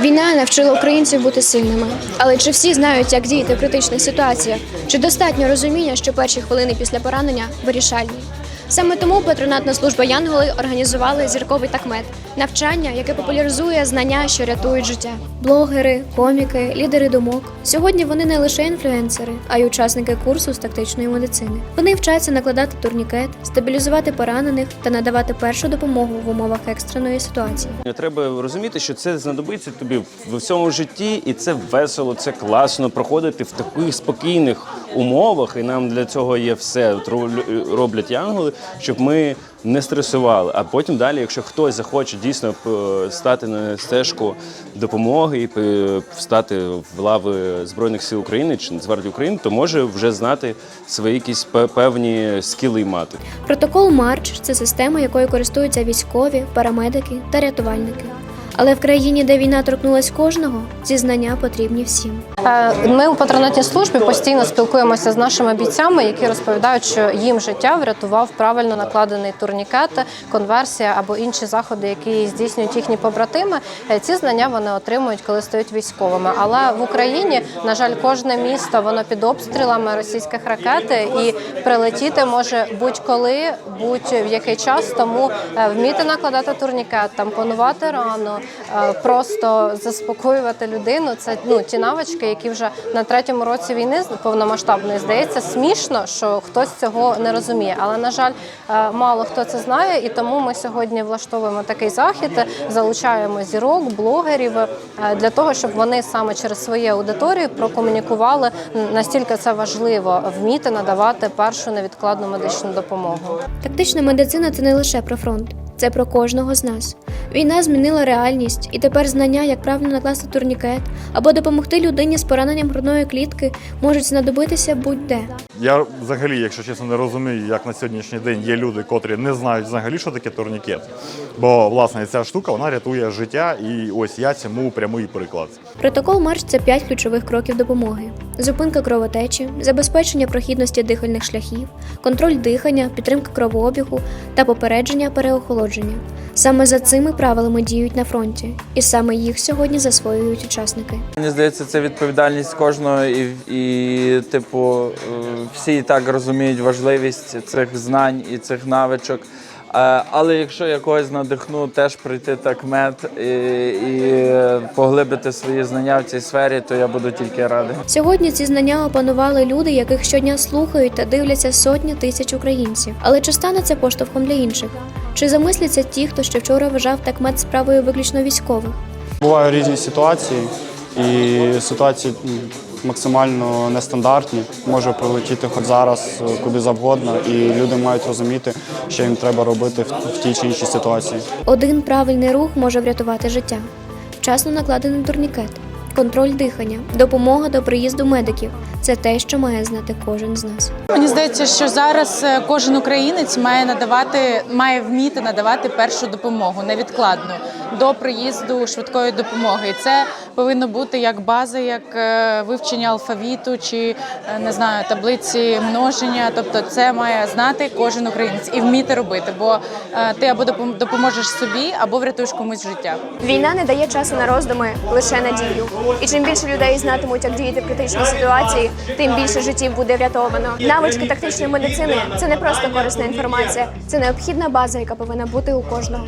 Війна навчила українців бути сильними. Але чи всі знають, як діяти в критичних ситуаціях? Чи достатньо розуміння, що перші хвилини після поранення вирішальні? Саме тому патронатна служба Янголи організували зірковий такмет навчання, яке популяризує знання, що рятують життя. Блогери, коміки, лідери думок. Сьогодні вони не лише інфлюенсери, а й учасники курсу з тактичної медицини. Вони вчаться накладати турнікет, стабілізувати поранених та надавати першу допомогу в умовах екстреної ситуації. Треба розуміти, що це знадобиться тобі в всьому житті, і це весело, це класно проходити в таких спокійних умовах. І нам для цього є все роблять янголи, щоб ми не стресували. А потім далі, якщо хтось захоче дійсно стати на стежку допомоги і п- встати в лави Збройних сил України чи Нацгвардії України, то може вже знати свої якісь пе- певні скіли мати. Протокол Марч це система, якою користуються військові, парамедики та рятувальники. Але в країні, де війна торкнулась кожного, ці знання потрібні всім. Е, Ми у патронатній службі постійно спілкуємося з нашими бійцями, які розповідають, що їм життя врятував правильно накладений турнікет, конверсія або інші заходи, які здійснюють їхні побратими. Е, Ці знання вони отримують, коли стають військовими. Але в Україні, на жаль, кожне місто воно під обстрілами російських ракет і прилетіти може будь-коли, будь-в який час. Тому е, вміти накладати турнікет, тампонувати рану, просто заспокоювати людину. Це ну ті навички, які вже на третьому році війни повномасштабної здається смішно, що хтось цього не розуміє. Але на жаль, е, мало хто це знає, і тому ми сьогодні влаштовуємо такий захід, залучаємо зірок, блогерів е, для того, щоб вони саме через свою аудиторію прокомунікували настільки це важливо вміти надавати першу невідкладну медичну допомогу. Тактична медицина це не лише про фронт, це про кожного з нас. Війна змінила реальність, і тепер знання, як правильно накласти турнікет або допомогти людині з пораненням грудної клітки, можуть знадобитися будь-де. Я взагалі, якщо чесно, не розумію, як на сьогоднішній день є люди, котрі не знають взагалі, що таке турнікет. Бо власне ця штука вона рятує життя, і ось я цьому прямий приклад. Протокол Марч це п'ять ключових кроків допомоги: зупинка кровотечі, забезпечення прохідності дихальних шляхів, контроль дихання, підтримка кровообігу та попередження переохолодження. Саме за цими правилами діють на фронті, і саме їх сьогодні засвоюють учасники. Мені здається, це відповідальність кожного, і, і типу, е, всі і так розуміють важливість цих знань і цих навичок. Е, Але якщо я когось надихну, теж прийти так мед і, і поглибити свої знання в цій сфері, то я буду тільки радий. Сьогодні ці знання опанували люди, яких щодня слухають та дивляться сотні тисяч українців. Але чи стане це поштовхом для інших? Чи замисляться ті, хто ще вчора вважав такмет справою виключно військових? Бувають різні ситуації, і ситуації максимально нестандартні. Може прилетіти хоч зараз е, куди завгодно, і люди мають розуміти, що їм треба робити в, в тій чи іншій ситуації. Один правильний рух може врятувати життя, вчасно накладений турнікет, контроль дихання, допомога до приїзду медиків це те, що має знати кожен з нас. Мені здається, що зараз е, кожен українець має надавати, має вміти надавати першу допомогу невідкладну до приїзду швидкої допомоги. І це повинно бути як база, як е, вивчення алфавіту чи е, не знаю таблиці множення. Тобто, це має знати кожен українець і вміти робити, бо е, ти або допоможеш собі, або врятуєш комусь життя. Війна не дає часу на роздуми, лише надію. І чим більше людей знатимуть, як діяти в критичній ситуації, тим більше життів буде врятовано. Навички тактичної медицини це не просто корисна інформація, це необхідна база, яка повинна бути у кожного.